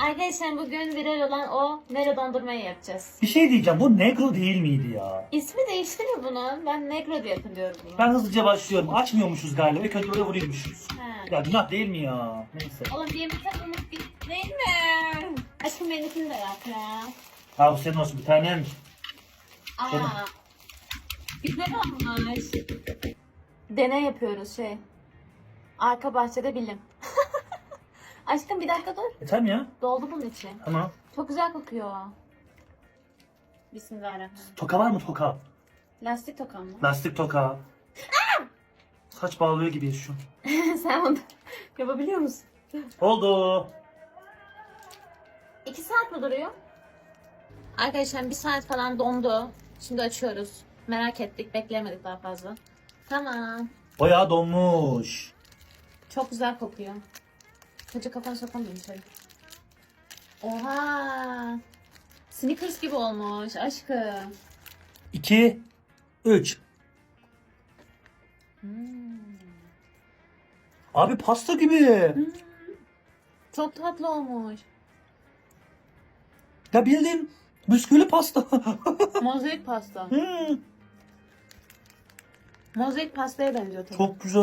Arkadaşlar bugün viral olan o Nero dondurmayı yapacağız. Bir şey diyeceğim bu negro değil miydi ya? İsmi değişti mi bunun? Ben Negro diye hatırlıyorum bunu. Ben hızlıca başlıyorum. Açmıyormuşuz galiba. İlk önce buraya vuruyormuşuz. Ha. Ya günah değil mi ya? Neyse. Oğlum bir yemek yapmamız bir- değil mi? Aşkım benimkini de yap ya. Ha bu senin olsun bir tanem. Canım. Aa. Güzel olmuş. Deney yapıyoruz şey. Arka bahçede bilim. Aşkım bir dakika dur. E tamam ya. Doldu bunun içi. Tamam. Çok güzel kokuyor. Bismillahirrahmanirrahim. Toka var mı toka? Lastik tokan mı? Lastik toka. Saç bağlıyor gibiyiz şu. Sen onu yapabiliyor musun? Oldu. İki saat mi duruyor? Arkadaşlar bir saat falan dondu. Şimdi açıyoruz. Merak ettik. Bekleyemedik daha fazla. Tamam. Bayağı donmuş. Çok güzel kokuyor. Koca kafanı sokamıyorum içeri. Oha. Snickers gibi olmuş aşkım. 2 3 Hmm. Abi pasta gibi. Çok tatlı olmuş. Ya bildiğin bisküvili pasta. Mozaik pasta. Hmm, Mozaik pastaya benziyor tabii. Çok güzel.